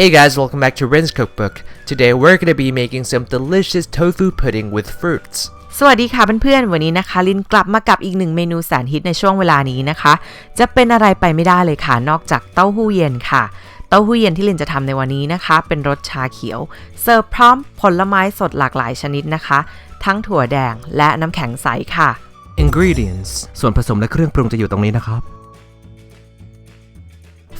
Hey guys, welcome back to Ren's Cookbook. Today we're gonna be making some delicious tofu pudding with fruits. สวัสดีค่ะเพื่อนๆ วันนี้นะคะลินกลับมากับอีกหนึ่งเมนูแสนฮิตในช่วงเวลานี้นะคะ จะเป็นอะไรไปไม่ได้เลยค่ะนอกจากเต้าหู้เย็นค่ะ เต้าหู้เย็นที่ลินจะทำในวันนี้นะคะ เป็นรสชาเขียว เสิร์ฟพร้อมผลไม้สดหลากหลายชนิดนะคะ ทั้งถั่วแดงและน้ำแข็งใสค่ะ Ingredients ส่วนผสมและเครื่องปรุงจะอยู่ตรงนี้นะครับ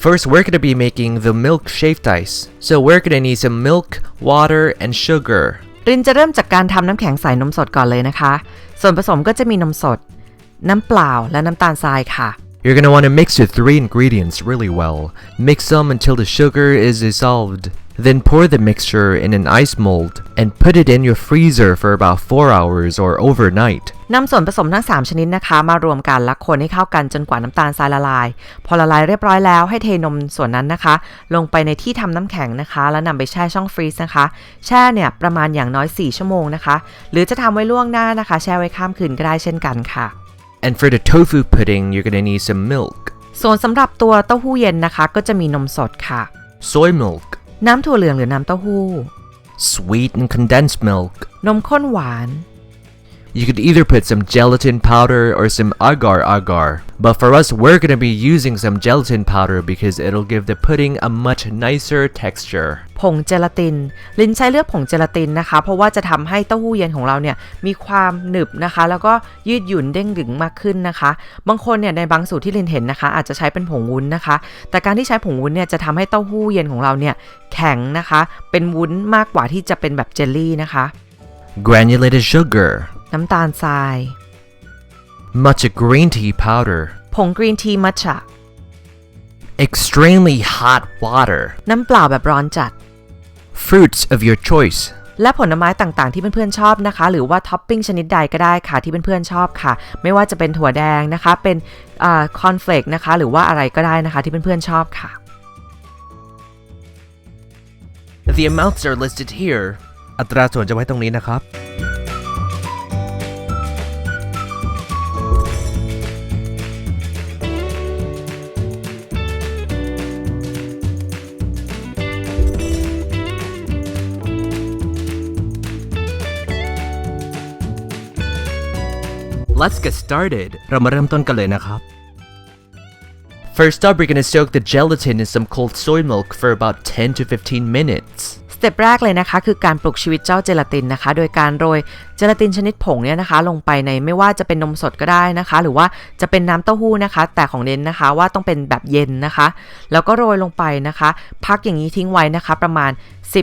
First, we're gonna be making the milk shaved ice. So we're gonna need some milk, water, and sugar. รินจะเริ่มจากการทำน้ำแข็งใสนมสดก่อนเลยนะคะ ส่วนผสมก็จะมีนมสด น้ำเปล่าและน้ำตาลทรายค่ะ You're gonna want to mix your three ingredients really well. Mix them until the sugar is dissolved. Then pour the mixture in an ice mold and put it in your freezer for about 4 hours or overnight. นำส่วนผสมทั้ง 3 ชนิดนะคะ มารวมกันและคนให้เข้ากันจนกว่าน้ำตาลทรายละลาย พอละลายเรียบร้อยแล้วให้เทนมส่วนนั้นนะคะ ลงไปในที่ทำน้ำแข็งนะคะ แล้วนำไปแช่ช่องฟรีซนะคะ แช่เนี่ยประมาณอย่างน้อย 4 ชั่วโมงนะคะ หรือจะทำไว้ล่วงหน้านะคะ แช่ไว้ข้ามคืนก็ได้เช่นกันค่ะ And for the tofu pudding, you're gonna need some milk, ส่วนสำหรับตัวเต้าหู้เย็นนะคะ ก็จะมีนมสดค่ะ soy milk, น้ำถั่วเหลืองหรือน้ำเต้าหู้ sweet and condensed milk. นมข้นหวาน You could either put some gelatin powder or some agar agar, but for us, we're gonna be using some gelatin powder because it'll give the pudding a much nicer texture. ผงเจลาติน ลินใช้เลือกผงเจลาตินนะคะ เพราะว่าจะทำให้เต้าหู้เย็นของเราเนี่ยมีความหนึบนะคะ แล้วก็ยืดหยุ่นเด้งดึงมากขึ้นนะคะ บางคนเนี่ยในบางสูตรที่ลินเห็นนะคะ อาจจะใช้เป็นผงวุ้นนะคะ แต่การที่ใช้ผงวุ้นเนี่ยจะทำให้เต้าหู้เย็นของเราเนี่ยแข็งนะคะ เป็นวุ้นมากกว่าที่จะเป็นแบบเจลลี่นะคะ Granulated sugar, น้ำตาลทราย matcha green tea powder, ผงกรีนทีมัทฉะ extremely hot water, น้ำเปล่าแบบร้อนจัด fruits of your choice. และผลไม้ต่างๆ ที่เพื่อนๆชอบนะคะ หรือว่าท็อปปิ้งชนิดใดก็ได้ค่ะที่เพื่อนๆชอบค่ะ ไม่ว่าจะเป็นถั่วแดงนะคะ เป็นคอนเฟลกนะคะ หรือว่าอะไรก็ได้นะคะที่เพื่อนๆชอบค่ะ The amounts are listed here. อัตราส่วนจะไว้ตรงนี้นะครับ Let's get started เรามาเริ่มต้นกันเลยนะครับ First up, we're gonna soak the gelatin in some cold soy milk for about 10 to 15 minutes. สเต็ปแรกเลยนะคะ คือการปลุกชีวิตเจ้าเจลาตินนะคะ โดยการโรยเจลาตินชนิดผงเนี่ยนะคะ ลงไปในไม่ว่าจะเป็นนมสดก็ได้นะคะ หรือว่าจะเป็นน้ำเต้าหู้นะคะ แต่ของเน้นนะคะว่าต้องเป็นแบบเย็นนะคะ แล้วก็โรยลงไปนะคะ พักอย่างนี้ทิ้งไว้นะคะ ประมาณ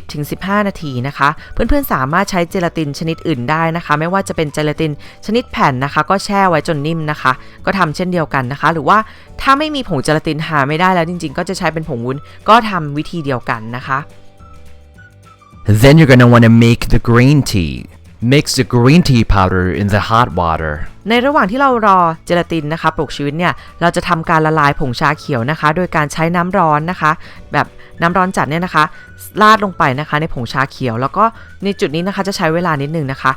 10-15 นาทีนะคะ เพื่อนๆสามารถใช้เจลาตินชนิดอื่นได้นะคะ ไม่ว่าจะเป็นเจลาตินชนิดแผ่นนะคะ ก็แช่ไว้จนนิ่มนะคะ ก็ทำเช่นเดียวกันนะคะ หรือว่าถ้าไม่มีผงเจลาตินหาไม่ได้แล้วจริง ๆ ก็จะใช้เป็นผงวุ้นก็ทำวิธีเดียวกันนะคะ Then you're gonna wanna make the green tea. Mix the green tea powder in the hot water. ในระหว่างที่เรารอเจลาตินนะคะปลุกชีวิตเนี่ยเราจะทำการละลายผงชาเขียวนะคะ โดยการใช้น้ำร้อนนะคะ แบบน้ำร้อนจัดเนี่ยนะคะราดลงไปนะคะ ในผงชาเขียว แล้วก็ในจุดนี้นะคะจะใช้เวลานิดนึงนะคะ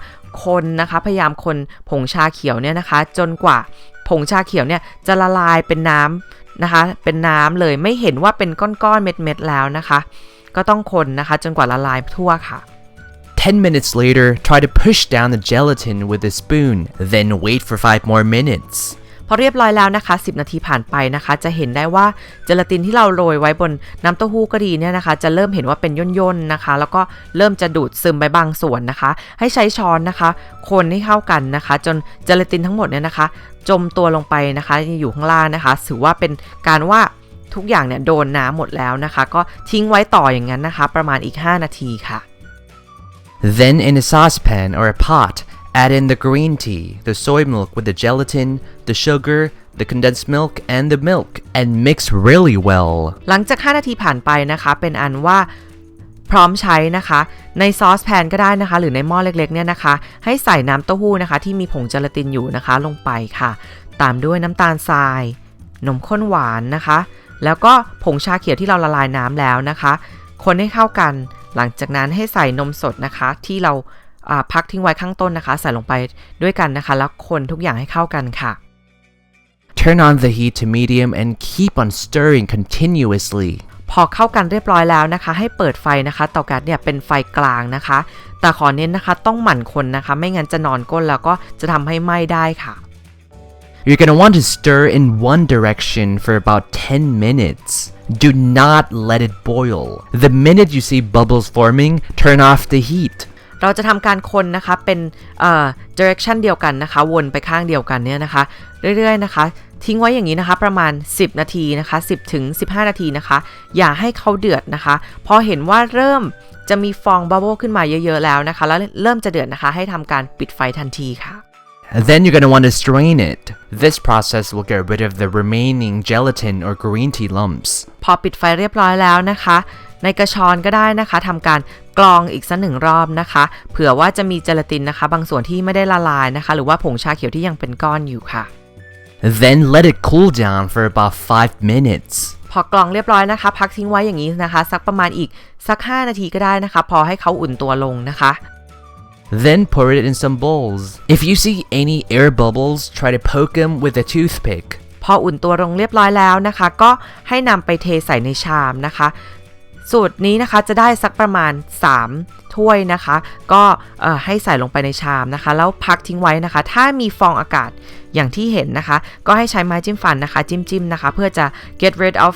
คนนะคะพยายามคนผงชาเขียวเนี่ยนะคะ จนกว่าผงชาเขียวเนี่ยจะละลายเป็นน้ำนะคะ เป็นน้ำเลยไม่เห็นว่าเป็นก้อนๆเม็ดๆแล้วนะคะ ก็ต้องคนนะคะจนกว่าละลายทั่วค่ะ 10 minutes later, try to push down the gelatin with a spoon, then wait for 5 more minutes. พอเรียบร้อยแล้วนะคะ 10 นาทีผ่านไปนะคะ จะเห็นได้ว่าเจลาตินที่เราโรยไว้บนน้ำเต้าหู้ก็ดีเนี่ยนะคะ จะเริ่มเห็นว่าเป็นย่นๆนะคะ แล้วก็เริ่มจะดูดซึมไปบางส่วนนะคะ ให้ใช้ช้อนนะคะ คนให้เข้ากันนะคะ จนเจลาตินทั้งหมดเนี่ยนะคะ จมตัวลงไปนะคะ อยู่ข้างล่างนะคะ ถือว่าเป็นการว่า ทุกอย่างเนี่ยโดนน้ำหมดแล้วนะคะ ก็ทิ้งไว้ต่ออย่างนั้นนะคะ ประมาณอีก 5 นาทีค่ะ Then, in a saucepan or a pot, add in the green tea, the soy milk with the gelatin, the sugar, the condensed milk, and the milk, and mix really well. หลังจาก 5 นาทีผ่านไปนะคะ เป็นอันว่าพร้อมใช้นะคะ ในซอสแพนก็ได้นะคะ หรือในหม้อเล็กๆเนี่ยนะคะ ให้ใส่น้ำเต้าหู้นะคะ ที่มีผงเจลาตินอยู่นะคะ ลงไปค่ะ ตามด้วยน้ำตาลทราย นมข้นหวานนะคะ แล้วก็ผงชาเขียวที่เราละลายน้ำแล้วนะคะ คนให้เข้ากัน หลังจากนั้นให้ใส่นมสดนะคะ ที่เราอ่าพักทิ้งไว้ข้างต้นนะคะ ใส่ลงไปด้วยกันนะคะ แล้วคนทุกอย่างให้เข้ากันค่ะ Turn on the heat to medium and keep on stirring continuously. พอเข้ากันเรียบร้อยแล้วนะคะ ให้เปิดไฟนะคะเตาแก๊สเนี่ยเป็นไฟกลางนะคะ แต่ขอเน้นนะคะต้องหมั่นคนนะคะ ไม่งั้นจะนอนก้นแล้วก็จะทำให้ไหม้ได้ค่ะ You're gonna want to stir in one direction for about 10 minutes. Do not let it boil. The minute you see bubbles forming, turn off the heat. เราจะทำการคนนะคะเป็นเอ่อ direction เดียวกันนะคะ วนไปข้างเดียวกันเนี่ยนะคะ เรื่อยๆนะคะ ทิ้งไว้อย่างนี้นะคะ ประมาณ 10 นาทีนะคะ 10ถึง15 นาทีนะคะ อย่าให้เขาเดือดนะคะ พอเห็นว่าเริ่มจะมีฟองบับเบิลขึ้นมาเยอะๆแล้วนะคะ แล้วเริ่มจะเดือดนะคะ ให้ทำการปิดไฟทันทีค่ะ Then you're gonna want to strain it. This process will get rid of the remaining gelatin or green tea lumps. พอปิดไฟเรียบร้อยแล้วนะคะ ในกระชอนก็ได้นะคะทำการกรองอีกสักหนึ่งรอบนะคะ เผื่อว่าจะมีเจลาตินนะคะ บางส่วนที่ไม่ได้ละลายนะคะ หรือว่าผงชาเขียวที่ยังเป็นก้อนอยู่ค่ะ Then let it cool down for about 5 minutes. พอกรองเรียบร้อยนะคะ พักทิ้งไว้อย่างนี้นะคะ สักประมาณอีกสัก 5 นาทีก็ได้นะคะ พอให้เขาอุ่นตัวลงนะคะ Then pour it in some bowls. If you see any air bubbles, try to poke them with a toothpick. พออุ่นตัวลงเรียบร้อยแล้วนะคะ ก็ให้นำไปเทใส่ในชามนะคะ สูตรนี้นะคะจะได้สักประมาณ 3 ถ้วยนะคะ ก็ให้ใส่ลงไปในชามนะคะ แล้วพักทิ้งไว้นะคะ ถ้ามีฟองอากาศอย่างที่เห็นนะคะ ก็ให้ใช้ไม้จิ้มฟันนะคะ จิ้มๆนะคะ เพื่อจะ get rid of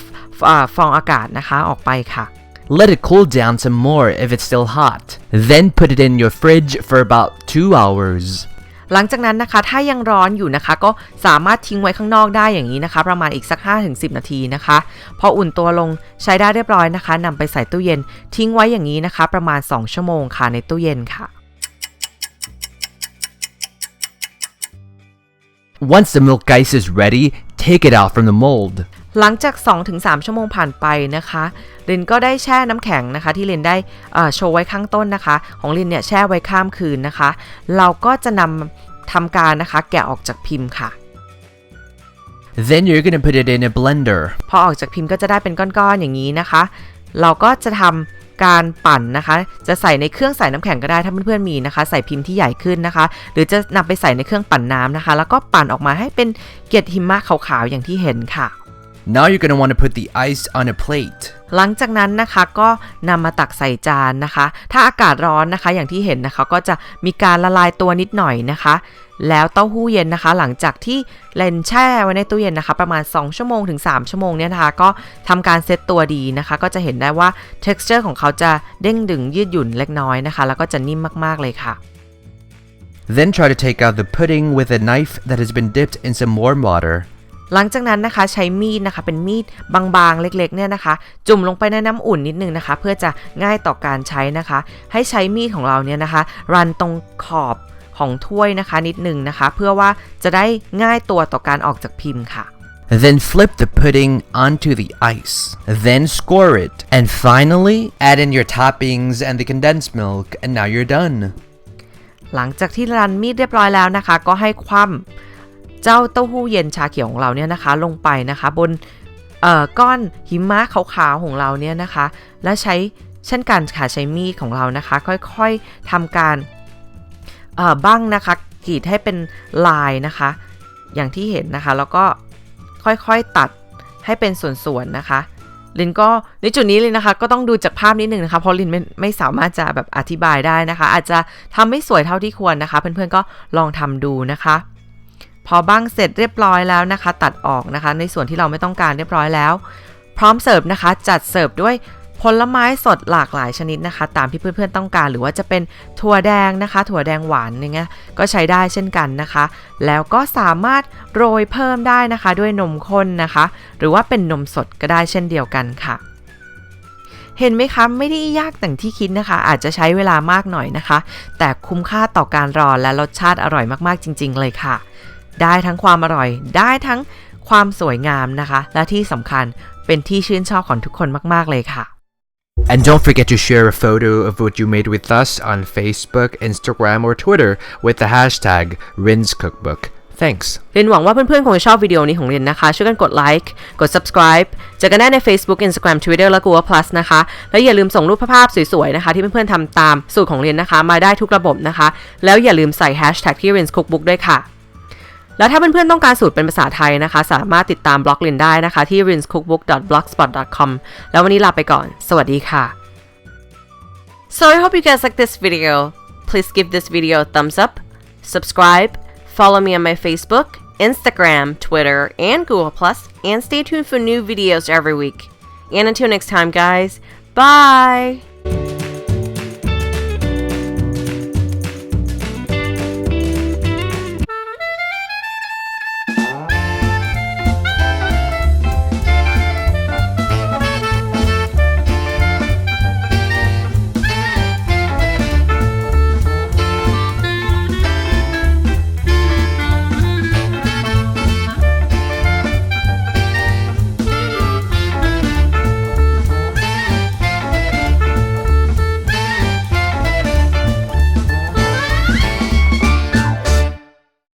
ฟองอากาศนะคะออกไปค่ะ Let it cool down some more if it's still hot. Then put it in your fridge for about 2 hours. หลังจากนั้นนะคะถ้ายังร้อนอยู่นะคะ ก็สามารถทิ้งไว้ข้างนอกได้อย่างนี้นะคะ ประมาณอีกสัก 5-10 นาทีนะคะ พออุ่นตัวลงใช้ได้เรียบร้อยนะคะนำไปใส่ตู้เย็น ทิ้งไว้อย่างนี้นะคะ ประมาณ 2 ชั่วโมงค่ะในตู้เย็นค่ะ Once the milk ice is ready, take it out from the mold. หลังจาก 2-3 ชั่วโมงผ่านไปนะคะลินก็ได้แช่น้ำแข็งนะคะ ที่ลินได้เอ่อโชว์ไว้ข้างต้นนะคะ ของลินเนี่ยแช่ไว้ข้ามคืนนะคะ เราก็จะนำทำการนะคะแกะออกจากพิมพ์ค่ะ Then you're gonna put it in a blender. พอออกจากพิมพ์ก็จะได้เป็นก้อนๆอย่างนี้นะคะ เราก็จะทำการปั่นนะคะ จะใส่ในเครื่องใส่น้ำแข็งก็ได้ถ้าเพื่อนๆมีนะคะ ใส่พิมพ์ที่ใหญ่ขึ้นนะคะ หรือจะนำไปใส่ในเครื่องปั่นน้ำนะคะ แล้วก็ปั่นออกมาให้เป็นเกล็ดหิมะขาวๆอย่างที่เห็นค่ะ Now you're gonna want to put the ice on a plate. หลังจากนั้นนะคะก็นำมาตักใส่จานนะคะ ถ้าอากาศร้อนนะคะ อย่างที่เห็นนะคะก็จะมีการละลายตัวนิดหน่อยนะคะ แล้วเต้าหู้เย็นนะคะ หลังจากที่เลนแช่ไว้ในตู้เย็นนะคะ ประมาณ 2 ชั่วโมงถึง 3 ชั่วโมงเนี่ยนะคะ ก็ทำการเซตตัวดีนะคะ ก็จะเห็นได้ว่า texture ของเขาจะเด้งดึงยืดหยุ่นเล็กน้อยนะคะ แล้วก็จะนิ่มมากๆเลยค่ะ Then try to take out the pudding with a knife that has been dipped in some warm water. หลังจากนั้นนะคะใช้มีดนะคะเป็นมีดบางๆเล็กๆเนี่ยนะคะ จุ่มลงไปในน้ำอุ่นนิดนึงนะคะ เพื่อจะง่ายต่อการใช้นะคะ ให้ใช้มีดของเราเนี่ยนะคะ รันตรงขอบของถ้วยนะคะนิดนึงนะคะ เพื่อว่าจะได้ง่ายตัวต่อการออกจากพิมพ์ค่ะ Then flip the pudding onto the ice. Then score it. And finally, add in your toppings and the condensed milk, and now you're done. หลังจากที่รันมีดเรียบร้อยแล้วนะคะ ก็ให้คว่ำ เจ้าเต้าหู้เย็นชาเขียวของเราเนี่ยนะคะลงไปนะคะบนเอ่อก้อนหิมะขาวๆของเราเนี่ยนะคะ และใช้เช่นกันค่ะใช้มีดของเรานะคะ ค่อยๆทำการเอ่อบ้างนะคะกรีดให้เป็นลายนะคะ อย่างที่เห็นนะคะ แล้วก็ค่อยๆตัดให้เป็นส่วนๆนะคะลินก็ในจุดนี้เลยนะคะ ก็ต้องดูจากภาพนิดนึงนะคะ เพราะลินไม่ไม่สามารถจะแบบอธิบายได้นะคะ อาจจะทำไม่สวยเท่าที่ควรนะคะ เพื่อนๆก็ลองทำดูนะคะ พอบ้างเสร็จเรียบร้อยแล้วนะคะ ตัดออกนะคะ ในส่วนที่เราไม่ต้องการเรียบร้อยแล้ว พร้อมเสิร์ฟนะคะ จัดเสิร์ฟด้วยผลไม้สดหลากหลายชนิดนะคะ ตามที่เพื่อนๆต้องการหรือว่าจะเป็นถั่วแดงนะคะ ถั่วแดงหวานอย่างเงี้ยก็ใช้ได้เช่นกันนะคะ แล้วก็สามารถโรยเพิ่มได้นะคะ ด้วยนมข้นนะคะ หรือว่าเป็นนมสดก็ได้เช่นเดียวกันค่ะ เห็นไหมคะไม่ได้ยากแต่างที่คิดนะคะ อาจจะใช้เวลามากหน่อยนะคะ แต่คุ้มค่าต่อการรอและรสชาติอร่อยมากๆจริง ๆ เลยค่ะ ได้ทั้งความอร่อย ได้ทั้งความสวยงามนะคะ และที่สำคัญเป็นที่ชื่นชอบของทุกคนมาก ๆ เลยค่ะ And don't forget to share a photo of what you made with us on Facebook, Instagram, or Twitter with the hashtag Rin's Cookbook. Thanks. เรียนหวังว่าเพื่อนๆคงจะชอบวิดีโอนี้ของเรียนนะคะ ช่วยกันกดไลค์กด subscribe เจอกันได้ใน Facebook Instagram Twitter และ Google Plus นะคะ แล้วอย่าลืมส่งรูปภาพสวยๆนะคะ ที่เพื่อนๆทำตามสูตรของเรียนนะคะ มาได้ทุกระบบนะคะ แล้วอย่าลืมใส่ hashtag ที่ Rin's Cookbook ด้วยค่ะ แล้วถ้าเพื่อนๆต้องการสูตรเป็นภาษาไทยนะคะ สามารถติดตามบล็อกลินได้นะคะที่ rinscookbook.blogspot.com แล้ววันนี้ลาไปก่อน สวัสดีค่ะ So I hope you guys like this video. Please give this video a thumbs up, subscribe, follow me on my Facebook, Instagram, Twitter, and Google Plus, and stay tuned for new videos every week. And until next time, guys, bye!